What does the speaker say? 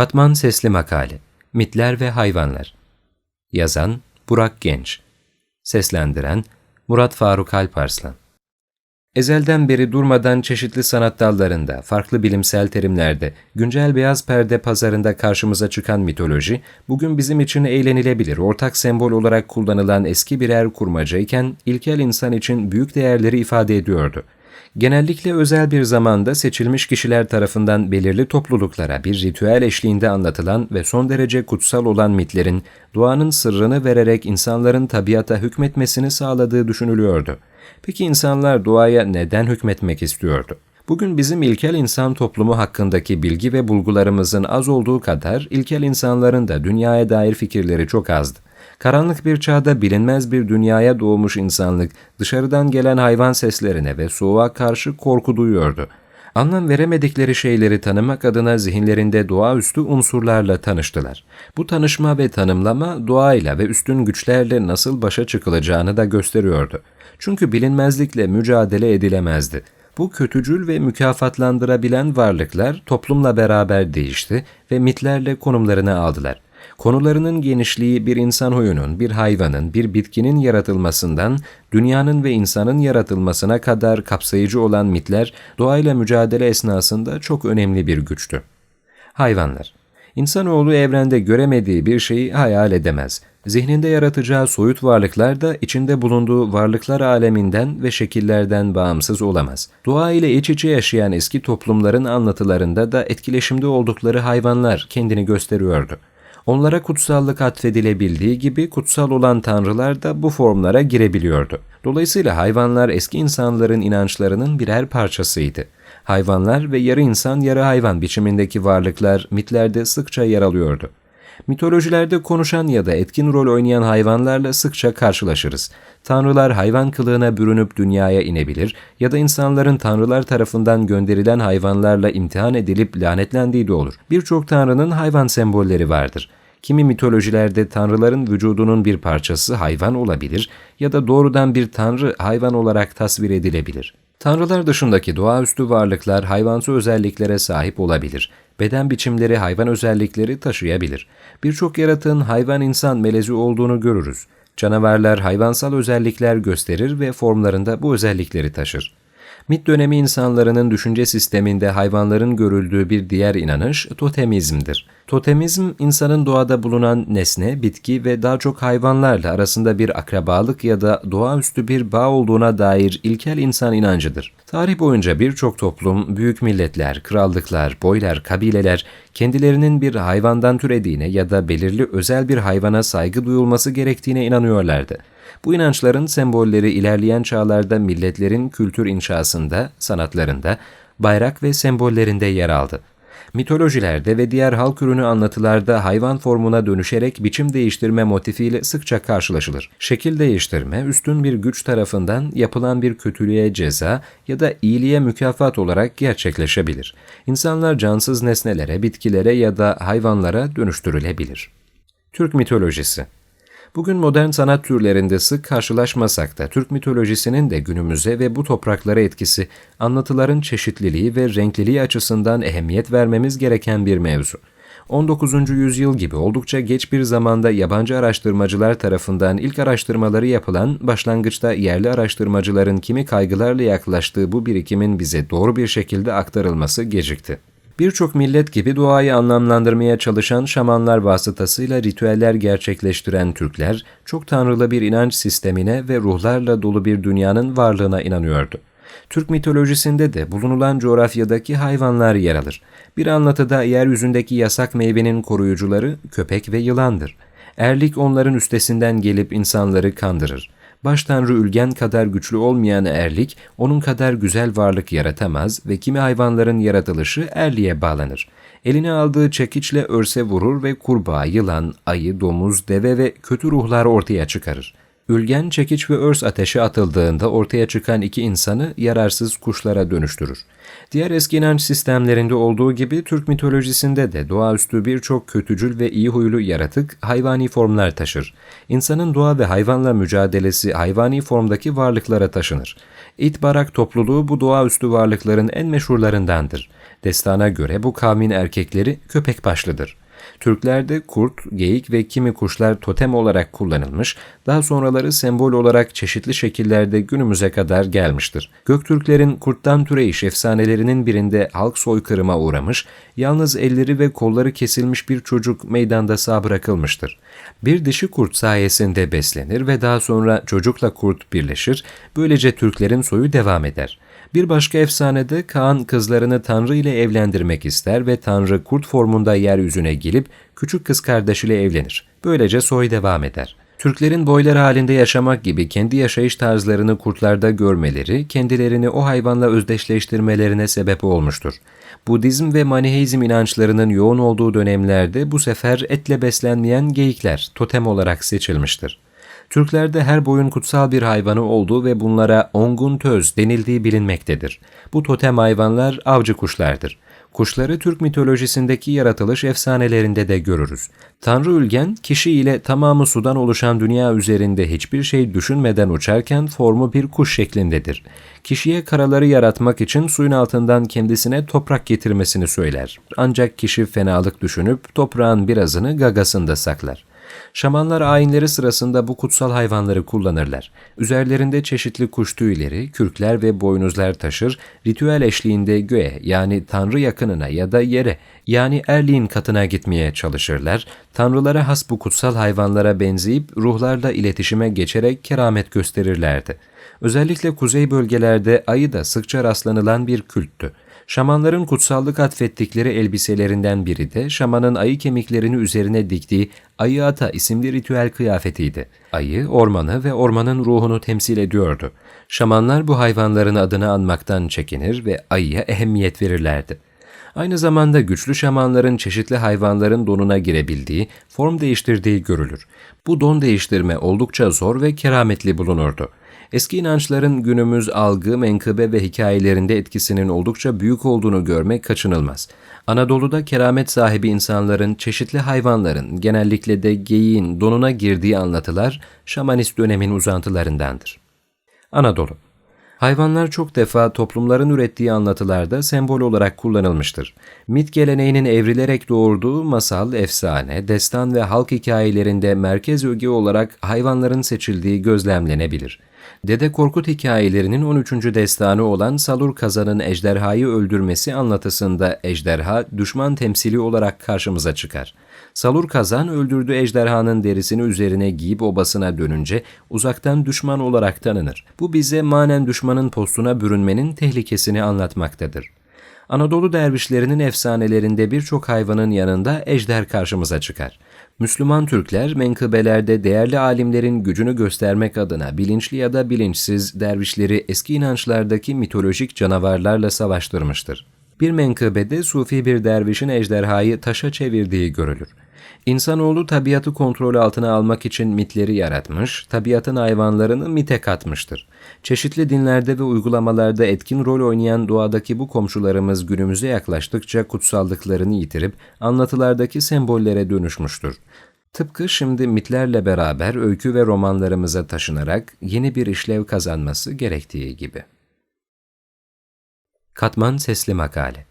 Katman Sesli Makale Mitler ve Hayvanlar. Yazan Burak Genç. Seslendiren Murat Faruk Alparslan. Ezelden beri durmadan çeşitli sanat dallarında, farklı bilimsel terimlerde, güncel beyaz perde pazarında karşımıza çıkan mitoloji, bugün bizim için eğlenilebilir, ortak sembol olarak kullanılan eski birer kurmaca iken, ilkel insan için büyük değerleri ifade ediyordu. Genellikle özel bir zamanda seçilmiş kişiler tarafından belirli topluluklara bir ritüel eşliğinde anlatılan ve son derece kutsal olan mitlerin, doğanın sırrını vererek insanların tabiata hükmetmesini sağladığı düşünülüyordu. Peki insanlar doğaya neden hükmetmek istiyordu? Bugün bizim ilkel insan toplumu hakkındaki bilgi ve bulgularımızın az olduğu kadar ilkel insanların da dünyaya dair fikirleri çok azdı. Karanlık bir çağda bilinmez bir dünyaya doğmuş insanlık dışarıdan gelen hayvan seslerine ve soğuğa karşı korku duyuyordu. Anlam veremedikleri şeyleri tanımak adına zihinlerinde doğaüstü unsurlarla tanıştılar. Bu tanışma ve tanımlama doğayla ve üstün güçlerle nasıl başa çıkılacağını da gösteriyordu. Çünkü bilinmezlikle mücadele edilemezdi. Bu kötücül ve mükafatlandırabilen varlıklar toplumla beraber değişti ve mitlerle konumlarını aldılar. Konularının genişliği bir insan huyunun, bir hayvanın, bir bitkinin yaratılmasından dünyanın ve insanın yaratılmasına kadar kapsayıcı olan mitler doğayla mücadele esnasında çok önemli bir güçtü. Hayvanlar İnsanoğlu evrende göremediği bir şeyi hayal edemez. Zihninde yaratacağı soyut varlıklar da içinde bulunduğu varlıklar aleminden ve şekillerden bağımsız olamaz. Doğa ile iç içe yaşayan eski toplumların anlatılarında da etkileşimde oldukları hayvanlar kendini gösteriyordu. Onlara kutsallık atfedilebildiği gibi kutsal olan tanrılar da bu formlara girebiliyordu. Dolayısıyla hayvanlar eski insanların inançlarının birer parçasıydı. Hayvanlar ve yarı insan yarı hayvan biçimindeki varlıklar mitlerde sıkça yer alıyordu. Mitolojilerde konuşan ya da etkin rol oynayan hayvanlarla sıkça karşılaşırız. Tanrılar hayvan kılığına bürünüp dünyaya inebilir ya da insanların tanrılar tarafından gönderilen hayvanlarla imtihan edilip lanetlendiği de olur. Birçok tanrının hayvan sembolleri vardır. Kimi mitolojilerde tanrıların vücudunun bir parçası hayvan olabilir ya da doğrudan bir tanrı hayvan olarak tasvir edilebilir. Tanrılar dışındaki doğaüstü varlıklar hayvansı özelliklere sahip olabilir. Beden biçimleri hayvan özellikleri taşıyabilir. Birçok yaratığın hayvan-insan melezi olduğunu görürüz. Canavarlar hayvansal özellikler gösterir ve formlarında bu özellikleri taşır. Mit dönemi insanlarının düşünce sisteminde hayvanların görüldüğü bir diğer inanış totemizmdir. Totemizm, insanın doğada bulunan nesne, bitki ve daha çok hayvanlarla arasında bir akrabalık ya da doğaüstü bir bağ olduğuna dair ilkel insan inancıdır. Tarih boyunca birçok toplum, büyük milletler, krallıklar, boylar, kabileler kendilerinin bir hayvandan türediğine ya da belirli özel bir hayvana saygı duyulması gerektiğine inanıyorlardı. Bu inançların sembolleri ilerleyen çağlarda milletlerin kültür inşasında, sanatlarında, bayrak ve sembollerinde yer aldı. Mitolojilerde ve diğer halk ürünü anlatılarda hayvan formuna dönüşerek biçim değiştirme motifiyle sıkça karşılaşılır. Şekil değiştirme, üstün bir güç tarafından yapılan bir kötülüğe ceza ya da iyiliğe mükafat olarak gerçekleşebilir. İnsanlar cansız nesnelere, bitkilere ya da hayvanlara dönüştürülebilir. Türk mitolojisi Bugün modern sanat türlerinde sık karşılaşmasak da Türk mitolojisinin de günümüze ve bu topraklara etkisi, anlatıların çeşitliliği ve renkliliği açısından ehemmiyet vermemiz gereken bir mevzu. 19. yüzyıl gibi oldukça geç bir zamanda yabancı araştırmacılar tarafından ilk araştırmaları yapılan, başlangıçta yerli araştırmacıların kimi kaygılarla yaklaştığı bu birikimin bize doğru bir şekilde aktarılması gecikti. Birçok millet gibi doğayı anlamlandırmaya çalışan şamanlar vasıtasıyla ritüeller gerçekleştiren Türkler, çok tanrılı bir inanç sistemine ve ruhlarla dolu bir dünyanın varlığına inanıyordu. Türk mitolojisinde de bulunulan coğrafyadaki hayvanlar yer alır. Bir anlatıda yeryüzündeki yasak meyvenin koruyucuları köpek ve yılandır. Erlik onların üstesinden gelip insanları kandırır. Baş tanrı Ülgen kadar güçlü olmayan erlik, onun kadar güzel varlık yaratamaz ve kimi hayvanların yaratılışı erliğe bağlanır. Eline aldığı çekiçle örse vurur ve kurbağa, yılan, ayı, domuz, deve ve kötü ruhlar ortaya çıkarır. Ülgen, çekiç ve örs ateşe atıldığında ortaya çıkan iki insanı yararsız kuşlara dönüştürür. Diğer eski inanç sistemlerinde olduğu gibi Türk mitolojisinde de doğaüstü birçok kötücül ve iyi huylu yaratık hayvani formlar taşır. İnsanın doğa ve hayvanla mücadelesi hayvani formdaki varlıklara taşınır. İtbarak topluluğu bu doğaüstü varlıkların en meşhurlarındandır. Destana göre bu kavmin erkekleri köpek başlıdır. Türklerde kurt, geyik ve kimi kuşlar totem olarak kullanılmış, daha sonraları sembol olarak çeşitli şekillerde günümüze kadar gelmiştir. Göktürklerin kurttan türeyiş efsanelerinin birinde halk soykırıma uğramış, yalnız elleri ve kolları kesilmiş bir çocuk meydanda sağ bırakılmıştır. Bir dişi kurt sayesinde beslenir ve daha sonra çocukla kurt birleşir, böylece Türklerin soyu devam eder. Bir başka efsanede Kaan kızlarını Tanrı ile evlendirmek ister ve Tanrı kurt formunda yeryüzüne gelip küçük kız kardeşiyle evlenir. Böylece soy devam eder. Türklerin boyları halinde yaşamak gibi kendi yaşayış tarzlarını kurtlarda görmeleri, kendilerini o hayvanla özdeşleştirmelerine sebep olmuştur. Budizm ve Maniheizm inançlarının yoğun olduğu dönemlerde bu sefer etle beslenmeyen geyikler totem olarak seçilmiştir. Türklerde her boyun kutsal bir hayvanı olduğu ve bunlara ongun töz denildiği bilinmektedir. Bu totem hayvanlar avcı kuşlardır. Kuşları Türk mitolojisindeki yaratılış efsanelerinde de görürüz. Tanrı Ülgen, kişi ile tamamı sudan oluşan dünya üzerinde hiçbir şey düşünmeden uçarken formu bir kuş şeklindedir. Kişiye karaları yaratmak için suyun altından kendisine toprak getirmesini söyler. Ancak kişi fenalık düşünüp toprağın birazını gagasında saklar. Şamanlar ayinleri sırasında bu kutsal hayvanları kullanırlar. Üzerlerinde çeşitli kuş tüyleri, kürkler ve boynuzlar taşır, ritüel eşliğinde göğe yani tanrı yakınına ya da yere yani erliğin katına gitmeye çalışırlar. Tanrılara has bu kutsal hayvanlara benzeyip ruhlarla iletişime geçerek keramet gösterirlerdi. Özellikle kuzey bölgelerde ayı da sıkça rastlanılan bir külttü. Şamanların kutsallık atfettikleri elbiselerinden biri de şamanın ayı kemiklerini üzerine diktiği ayı ata isimli ritüel kıyafetiydi. Ayı, ormanı ve ormanın ruhunu temsil ediyordu. Şamanlar bu hayvanların adını anmaktan çekinir ve ayıya ehemmiyet verirlerdi. Aynı zamanda güçlü şamanların çeşitli hayvanların donuna girebildiği, form değiştirdiği görülür. Bu don değiştirme oldukça zor ve kerametli bulunurdu. Eski inançların günümüz algı, menkıbe ve hikayelerinde etkisinin oldukça büyük olduğunu görmek kaçınılmaz. Anadolu'da keramet sahibi insanların, çeşitli hayvanların, genellikle de geyiğin donuna girdiği anlatılar şamanist dönemin uzantılarındandır. Anadolu Hayvanlar çok defa toplumların ürettiği anlatılarda sembol olarak kullanılmıştır. Mit geleneğinin evrilerek doğurduğu masal, efsane, destan ve halk hikayelerinde merkez öge olarak hayvanların seçildiği gözlemlenebilir. Dede Korkut hikayelerinin 13. destanı olan Salur Kazan'ın ejderhayı öldürmesi anlatısında ejderha düşman temsili olarak karşımıza çıkar. Salur Kazan öldürdüğü ejderhanın derisini üzerine giyip obasına dönünce uzaktan düşman olarak tanınır. Bu bize manen düşmanın postuna bürünmenin tehlikesini anlatmaktadır. Anadolu dervişlerinin efsanelerinde birçok hayvanın yanında ejder karşımıza çıkar. Müslüman Türkler menkıbelerde değerli alimlerin gücünü göstermek adına bilinçli ya da bilinçsiz dervişleri eski inançlardaki mitolojik canavarlarla savaştırmıştır. Bir menkıbede sufi bir dervişin ejderhayı taşa çevirdiği görülür. İnsanoğlu tabiatı kontrol altına almak için mitleri yaratmış, tabiatın hayvanlarını mite katmıştır. Çeşitli dinlerde ve uygulamalarda etkin rol oynayan doğadaki bu komşularımız günümüze yaklaştıkça kutsallıklarını yitirip anlatılardaki sembollere dönüşmüştür. Tıpkı şimdi mitlerle beraber öykü ve romanlarımıza taşınarak yeni bir işlev kazanması gerektiği gibi. Katman Sesli Makale